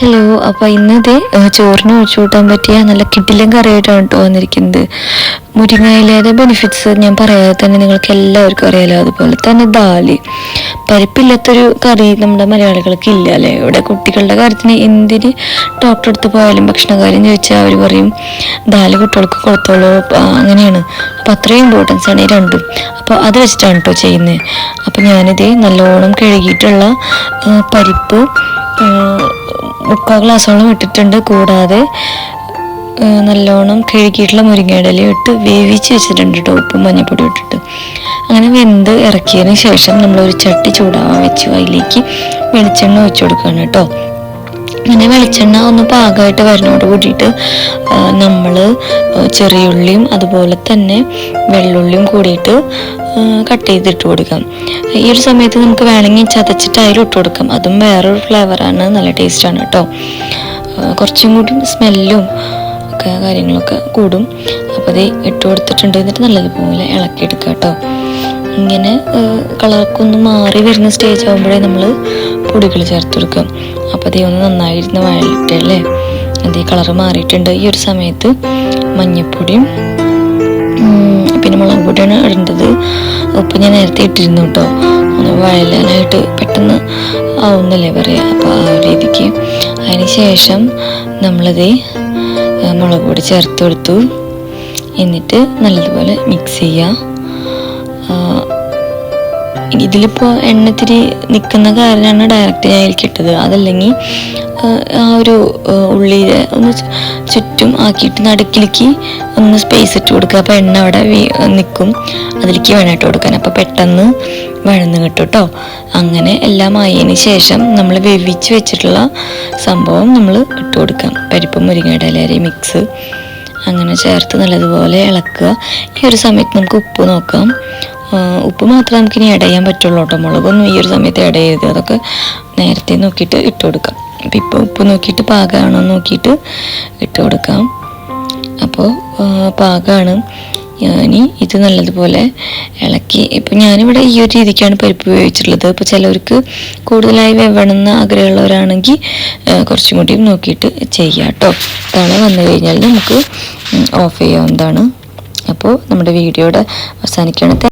Hello അപ്പോൾ ഇന്നത്തെ ചോറിന് ഒഴിച്ചു കൂട്ടാൻ പറ്റിയ നല്ല കിട്ടിലും കറിയായിട്ടാണ് കേട്ടോ വന്നിരിക്കുന്നത്. മുരിങ്ങയിലയുടെ ബെനിഫിറ്റ്സ് ഞാൻ പറയാതെ തന്നെ നിങ്ങൾക്ക് എല്ലാവർക്കും അറിയാലോ അതുപോലെ തന്നെ ദാൽ. പരിപ്പില്ലാത്തൊരു കറി നമ്മുടെ മലയാളികൾക്ക് ഇല്ല അല്ലേ? ഇവിടെ കുട്ടികളുടെ കാര്യത്തിന് എന്തിന് ഡോക്ടറെ അടുത്ത് പോയാലും ഭക്ഷണകാര്യം ചോദിച്ചാൽ അവർ പറയും ദാൽ കുട്ടികൾക്ക് കൊടുത്തോളൂ അങ്ങനെയാണ്. അപ്പോൾ അത്രയും ഇമ്പോർട്ടൻസ് ആണ് ഈ രണ്ടും. അപ്പോൾ അത് വെച്ചിട്ടാണ് കേട്ടോ ചെയ്യുന്നത്. അപ്പോൾ ഞാനിത് നല്ലോണം കഴുകിയിട്ടുള്ള പരിപ്പ് മുക്കാൽ ഗ്ലാസോളം ഇട്ടിട്ടുണ്ട്. കൂടാതെ നല്ലോണം കഴുകിയിട്ടുള്ള മുരിങ്ങയുടെ ഇല ഇട്ട് വേവിച്ച് വെച്ചിട്ടുണ്ട് കേട്ടോ ഉപ്പും മഞ്ഞപ്പൊടി ഇട്ടിട്ട്. അങ്ങനെ വെന്ത് ഇറക്കിയതിന് ശേഷം നമ്മളൊരു ചട്ടി ചൂടാവാൻ വെച്ചു. അതിലേക്ക് വെളിച്ചെണ്ണ ഒഴിച്ചു കൊടുക്കുകയാണ് കേട്ടോ അങ്ങനെ വെളിച്ചെണ്ണ ഒന്ന് പാകമായിട്ട് വരുന്നതോട് കൂടിയിട്ട് നമ്മൾ ചെറിയുള്ളിയും അതുപോലെ തന്നെ വെള്ളുള്ളിയും കൂടിയിട്ട് കട്ട് ചെയ്തിട്ട് കൊടുക്കാം. ഈ ഒരു സമയത്ത് നമുക്ക് വേണമെങ്കിൽ ചതച്ചിട്ട് അതിൽ ഇട്ട് കൊടുക്കാം. അതും വേറൊരു ഫ്ലേവറാണ് നല്ല ടേസ്റ്റാണ് കേട്ടോ. കുറച്ചും കൂടി സ്മെല്ലും ഒക്കെ കാര്യങ്ങളൊക്കെ കൂടും. അപ്പോൾ അത് ഇട്ട് കൊടുത്തിട്ടുണ്ട്. എന്നിട്ട് നല്ലതുപോലെ ഇളക്കിയെടുക്കുക കേട്ടോ. ഇങ്ങനെ കളറൊക്കെ ഒന്ന് മാറി വരുന്ന സ്റ്റേജ് ആകുമ്പോഴേ നമ്മൾ പൊടികൾ ചേർത്ത് കൊടുക്കാം. അപ്പോൾ അതേ ഒന്ന് നന്നായിരുന്ന് വഴലിട്ടല്ലേ അതേ കളറ് മാറിയിട്ടുണ്ട്. ഈ ഒരു സമയത്ത് മഞ്ഞപ്പൊടിയും പിന്നെ മുളക് പൊടിയാണ് ഇടേണ്ടത്. ഉപ്പ് ഞാൻ നേരത്തെ ഇട്ടിരുന്നു കേട്ടോ ഒന്ന് വഴലാനായിട്ട് പെട്ടെന്ന് ആവുന്നല്ലേ പറയാ. അപ്പോൾ ആ രീതിക്ക്. അതിന് ശേഷം നമ്മളത് മുളക് പൊടി ചേർത്ത് കൊടുത്തു. എന്നിട്ട് നല്ലതുപോലെ മിക്സ് ചെയ്യുക ഇതിലിപ്പോൾ എണ്ണത്തിരി നിൽക്കുന്ന കാരനാണ് ഡയറക്റ്റ് ഞാൻ കിട്ടത് അതല്ലെങ്കിൽ ആ, ഒരു ഉള്ളി ഒന്ന് ചുറ്റും ആക്കിയിട്ട് നടുക്കിലേക്ക് ഒന്ന് സ്പേസ് ഇട്ട് കൊടുക്കുക. അപ്പോൾ എണ്ണ അവിടെ നിൽക്കും അതിലേക്ക് വേണം ഇട്ട് കൊടുക്കാൻ. അപ്പോൾ പെട്ടെന്ന് വഴന്ന് കിട്ടും കേട്ടോ അങ്ങനെ എല്ലാം ആയതിന് ശേഷം നമ്മൾ വേവിച്ച് വെച്ചിട്ടുള്ള സംഭവം നമ്മൾ ഇട്ട് കൊടുക്കാം. പരിപ്പും മുരിങ്ങയുടെ ഇലയും മിക്സ് അങ്ങനെ ചേർത്ത് നല്ലതുപോലെ ഇളക്കുക. ഈ ഒരു സമയത്ത് നമുക്ക് ഉപ്പ് നോക്കാം. ഉപ്പ് മാത്രമേ നമുക്കിനി ഇടയാൻ പറ്റുള്ളൂ കേട്ടോ. മുളകൊന്നും ഈ ഒരു സമയത്ത് ചെയ്യരുത് അതൊക്കെ നേരത്തെ നോക്കിയിട്ട് ഇട്ട് കൊടുക്കാം. അപ്പം ഇപ്പോൾ ഉപ്പ് നോക്കിയിട്ട് പാകമാണോ നോക്കിയിട്ട് ഇട്ട് കൊടുക്കാം. അപ്പോൾ പാകമാണ് ഇനി ഇത് നല്ലതുപോലെ ഇളക്കി. ഇപ്പം ഞാനിവിടെ ഈ ഒരു രീതിക്കാണ് പരിപ്പ് ഉപയോഗിച്ചിട്ടുള്ളത്. ഇപ്പോൾ ചിലവർക്ക് കൂടുതലായി വെവണമെന്ന് ആഗ്രഹമുള്ളവരാണെങ്കിൽ കുറച്ചും കൂടി നോക്കിയിട്ട് ചെയ്യാം കേട്ടോ. തള വന്നു കഴിഞ്ഞാൽ നമുക്ക് ഓഫ് ചെയ്യാവുന്നതാണ്. അപ്പോൾ നമ്മുടെ വീഡിയോയുടെ അവസാനിക്കുകയാണ്.